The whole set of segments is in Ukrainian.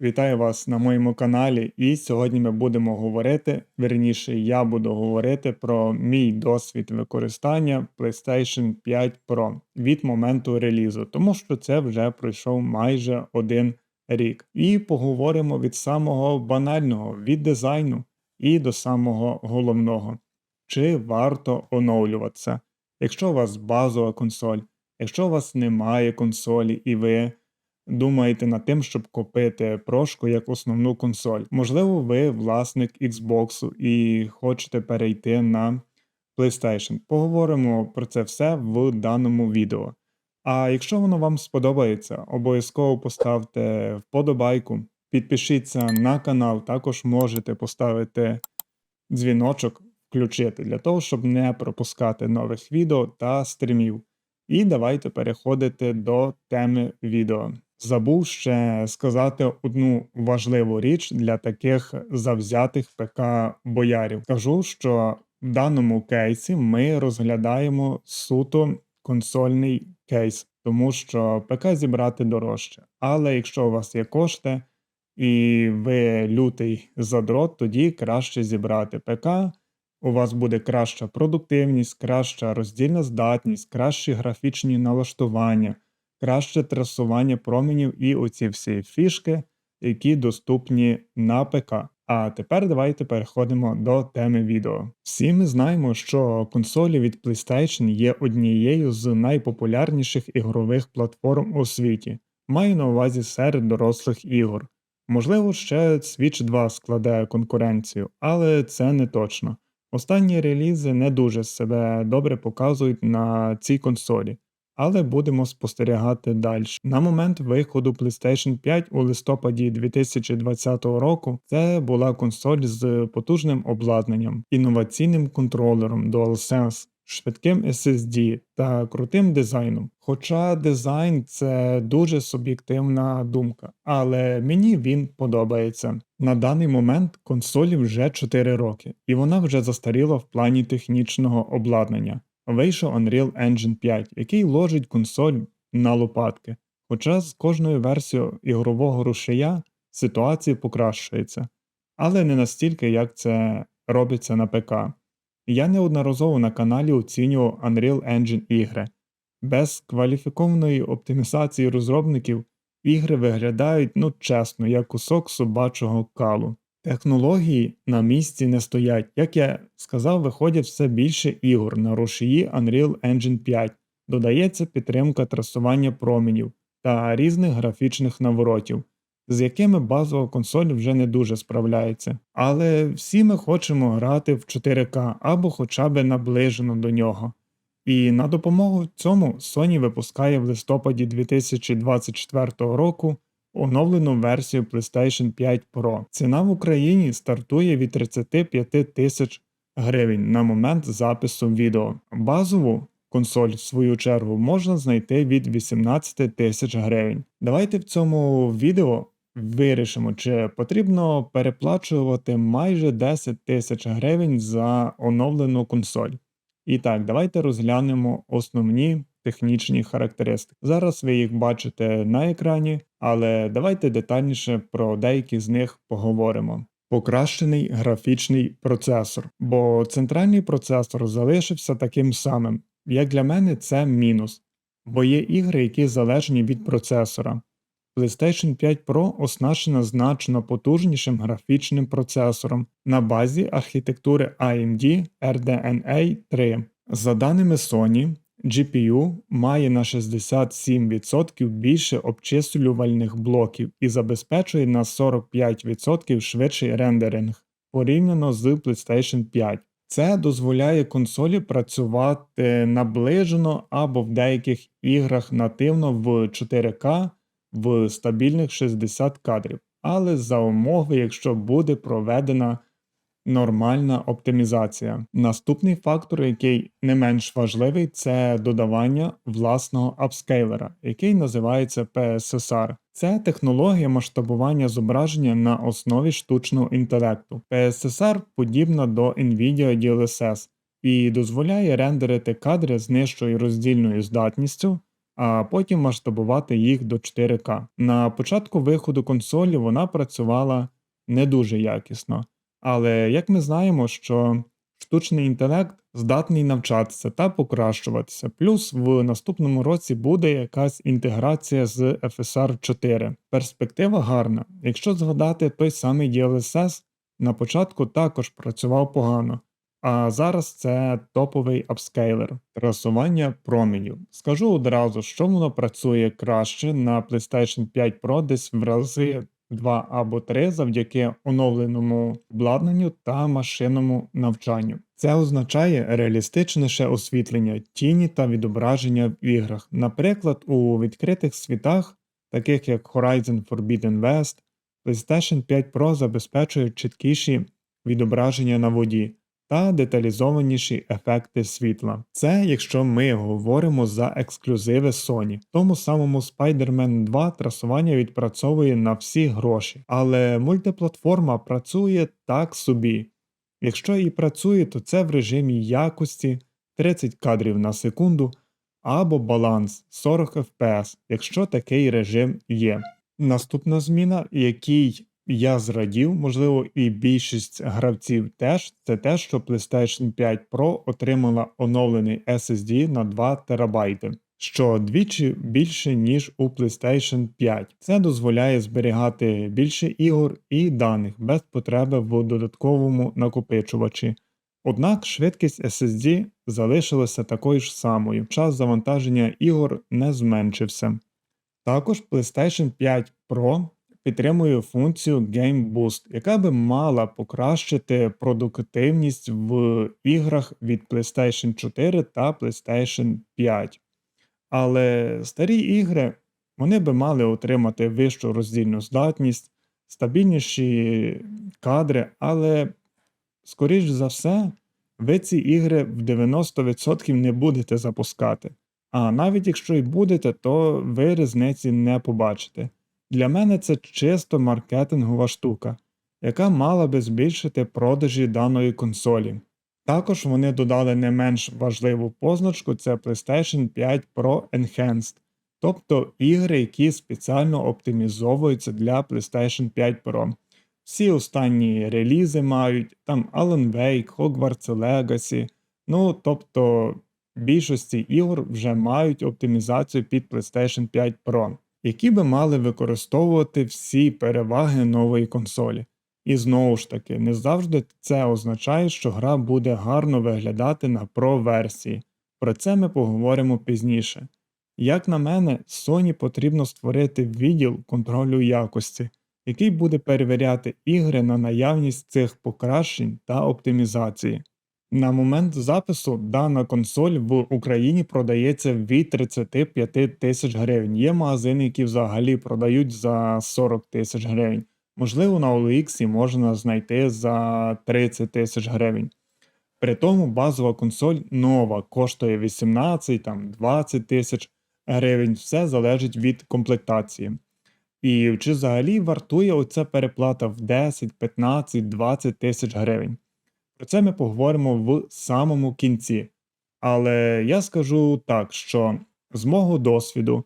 Вітаю вас на моєму каналі, і сьогодні ми будемо говорити, верніше, я буду говорити про мій досвід використання PlayStation 5 Pro від моменту релізу, тому що це вже пройшов майже один рік. І поговоримо від самого банального, від дизайну і до самого головного. Чи варто оновлюватися? Якщо у вас базова консоль, якщо у вас немає консолі і ви думаєте над тим, щоб купити прошку як основну консоль. Можливо, ви власник Xbox і хочете перейти на PlayStation. Поговоримо про це все в даному відео. А якщо воно вам сподобається, обов'язково поставте вподобайку, підпишіться на канал, також можете поставити дзвіночок, включити для того, щоб не пропускати нових відео та стрімів. І давайте переходити до теми відео. Забув ще сказати одну важливу річ для таких завзятих ПК боярів. Кажу, що в даному кейсі ми розглядаємо суто консольний кейс, тому що ПК зібрати дорожче. Але якщо у вас є кошти і ви лютий задрот, тоді краще зібрати ПК. У вас буде краща продуктивність, краща роздільна здатність, кращі графічні налаштування краще трасування променів і оці всі фішки, які доступні на ПК. А тепер давайте переходимо до теми відео. Всі ми знаємо, що консолі від PlayStation є однією з найпопулярніших ігрових платформ у світі, маю на увазі серед дорослих ігор. Можливо, ще Switch 2 складає конкуренцію, але це не точно. Останні релізи не дуже себе добре показують на цій консолі але будемо спостерігати далі. На момент виходу PlayStation 5 у листопаді 2020 року це була консоль з потужним обладнанням, інноваційним контролером DualSense, швидким SSD та крутим дизайном. Хоча дизайн це дуже суб'єктивна думка, але мені він подобається. На даний момент консолі вже 4 роки, і вона вже застаріла в плані технічного обладнання вийшов Unreal Engine 5, який ложить консоль на лопатки. Хоча з кожною версією ігрового рушія ситуація покращується, але не настільки, як це робиться на ПК. Я неодноразово на каналі оцінював Unreal Engine ігри. Без кваліфікованої оптимізації розробників ігри виглядають, ну чесно, як кусок собачого калу. Технології на місці не стоять. Як я сказав, виходять все більше ігор на рушії Unreal Engine 5, додається підтримка трасування променів та різних графічних наворотів, з якими базова консоль вже не дуже справляється. Але всі ми хочемо грати в 4К або хоча б наближено до нього. І на допомогу цьому Sony випускає в листопаді 2024 року оновлену версію PlayStation 5 Pro. Ціна в Україні стартує від 35 тисяч гривень на момент запису відео. Базову консоль, в свою чергу, можна знайти від 18 тисяч гривень. Давайте в цьому відео вирішимо, чи потрібно переплачувати майже 10 тисяч гривень за оновлену консоль. І так, давайте розглянемо основні технічні характеристики. Зараз ви їх бачите на екрані, але давайте детальніше про деякі з них поговоримо. Покращений графічний процесор, бо центральний процесор залишився таким самим. Як для мене, це мінус, бо є ігри, які залежні від процесора. PlayStation 5 Pro оснащена значно потужнішим графічним процесором на базі архітектури AMD RDNA 3. За даними Sony, GPU має на 67% більше обчислювальних блоків і забезпечує на 45% швидший рендеринг порівняно з PlayStation 5. Це дозволяє консолі працювати наближено або в деяких іграх нативно в 4К в стабільних 60 кадрів, але за умови, якщо буде проведена нормальна оптимізація. Наступний фактор, який не менш важливий, це додавання власного апскейлера, який називається PSSR. Це технологія масштабування зображення на основі штучного інтелекту. PSSR подібна до NVIDIA DLSS і дозволяє рендерити кадри з нижчою роздільною здатністю а потім масштабувати їх до 4К. На початку виходу консолі вона працювала не дуже якісно, але як ми знаємо, що штучний інтелект здатний навчатися та покращуватися. Плюс в наступному році буде якась інтеграція з FSR 4. Перспектива гарна. Якщо згадати той самий DLSS, на початку також працював погано. А зараз це топовий апскейлер трасування променів. Скажу одразу, що воно працює краще на PlayStation 5 Pro десь в рази 2 або 3 завдяки оновленому обладнанню та машинному навчанню. Це означає реалістичніше освітлення, тіні та відображення в іграх. Наприклад, у відкритих світах, таких як Horizon Forbidden West, PlayStation 5 Pro забезпечує чіткіші відображення на воді та деталізованіші ефекти світла. Це якщо ми говоримо за ексклюзиви Sony. Тому самому Spider-Man 2 трасування відпрацьовує на всі гроші, але мультиплатформа працює так собі. Якщо і працює, то це в режимі якості 30 кадрів на секунду або баланс 40 FPS, якщо такий режим є. Наступна зміна, який я зрадів, можливо, і більшість гравців теж, це те, що PlayStation 5 Pro отримала оновлений SSD на 2 ТБ, що двічі більше, ніж у PlayStation 5. Це дозволяє зберігати більше ігор і даних без потреби в додатковому накопичувачі. Однак швидкість SSD залишилася такою ж самою, час завантаження ігор не зменшився. Також PlayStation 5 Pro підтримує функцію Game Boost, яка би мала покращити продуктивність в іграх від PlayStation 4 та PlayStation 5. Але старі ігри вони би мали отримати вищу роздільну здатність, стабільніші кадри, але, скоріш за все, ви ці ігри в 90% не будете запускати. А навіть якщо і будете, то ви різниці не побачите. Для мене це чисто маркетингова штука, яка мала би збільшити продажі даної консолі. Також вони додали не менш важливу позначку це PlayStation 5 Pro Enhanced, тобто ігри, які спеціально оптимізовуються для PlayStation 5 Pro. Всі останні релізи мають, там Alan Wake, Hogwarts Legacy, ну тобто більшості ігор вже мають оптимізацію під PlayStation 5 Pro які би мали використовувати всі переваги нової консолі. І знову ж таки, не завжди це означає, що гра буде гарно виглядати на Pro версії. Про це ми поговоримо пізніше. Як на мене, Sony потрібно створити відділ контролю якості, який буде перевіряти ігри на наявність цих покращень та оптимізації. На момент запису дана консоль в Україні продається від 35 тисяч гривень. Є магазини, які взагалі продають за 40 тисяч гривень. Можливо, на OLX можна знайти за 30 тисяч гривень. При тому базова консоль нова коштує 18 там, 20 тисяч гривень, все залежить від комплектації. І чи взагалі вартує оця переплата в 10, 15, 20 тисяч гривень? Про це ми поговоримо в самому кінці. Але я скажу так, що з мого досвіду,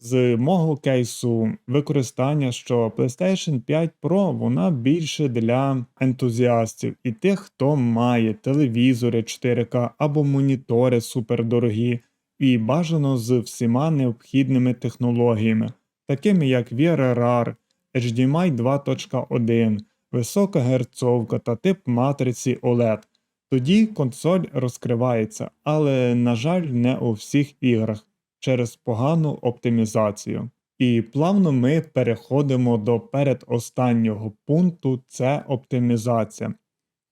з мого кейсу використання, що PlayStation 5 Pro вона більше для ентузіастів і тих, хто має телевізори 4К або монітори супердорогі, і бажано з всіма необхідними технологіями, такими як VRR, HDMI 2.1 висока герцовка та тип матриці OLED. Тоді консоль розкривається, але, на жаль, не у всіх іграх через погану оптимізацію. І плавно ми переходимо до передостаннього пункту це оптимізація.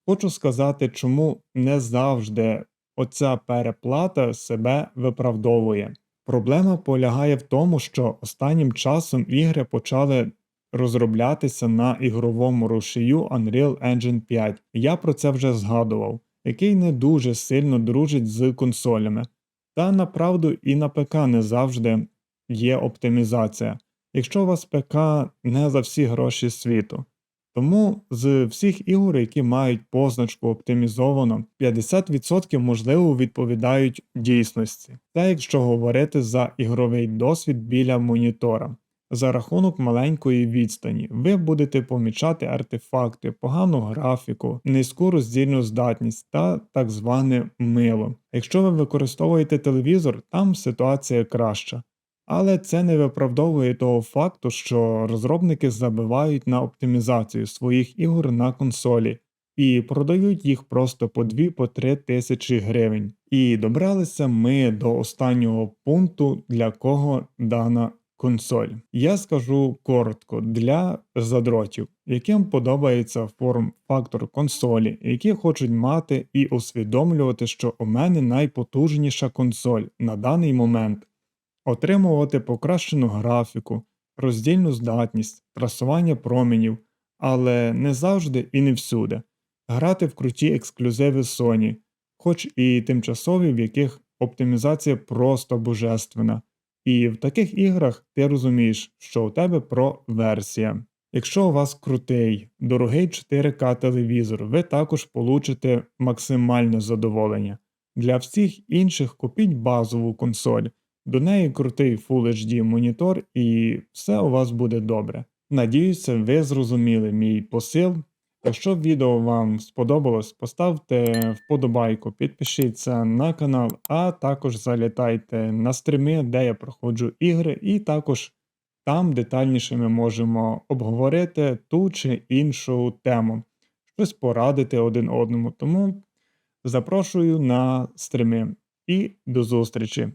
Хочу сказати, чому не завжди оця переплата себе виправдовує. Проблема полягає в тому, що останнім часом ігри почали розроблятися на ігровому рушію Unreal Engine 5. Я про це вже згадував, який не дуже сильно дружить з консолями. Та направду і на ПК не завжди є оптимізація, якщо у вас ПК не за всі гроші світу. Тому з всіх ігор, які мають позначку оптимізовано, 50% можливо відповідають дійсності. Та якщо говорити за ігровий досвід біля монітора. За рахунок маленької відстані ви будете помічати артефакти, погану графіку, низьку роздільну здатність та так зване мило. Якщо ви використовуєте телевізор, там ситуація краща. Але це не виправдовує того факту, що розробники забивають на оптимізацію своїх ігор на консолі і продають їх просто по 2-3 тисячі гривень. І добралися ми до останнього пункту, для кого дана консоль. Я скажу коротко для задротів, яким подобається форм-фактор консолі, які хочуть мати і усвідомлювати, що у мене найпотужніша консоль на даний момент отримувати покращену графіку, роздільну здатність, трасування променів, але не завжди і не всюди, грати в круті ексклюзиви Sony, хоч і тимчасові, в яких оптимізація просто божественна. І в таких іграх ти розумієш, що у тебе про версія. Якщо у вас крутий, дорогий 4К телевізор, ви також получите максимальне задоволення. Для всіх інших купіть базову консоль, до неї крутий Full HD монітор і все у вас буде добре. Надіюся, ви зрозуміли мій посил. Якщо відео вам сподобалось, поставте вподобайку, підпишіться на канал, а також залітайте на стріми, де я проходжу ігри, і також там детальніше ми можемо обговорити ту чи іншу тему, щось порадити один одному. Тому запрошую на стріми і до зустрічі!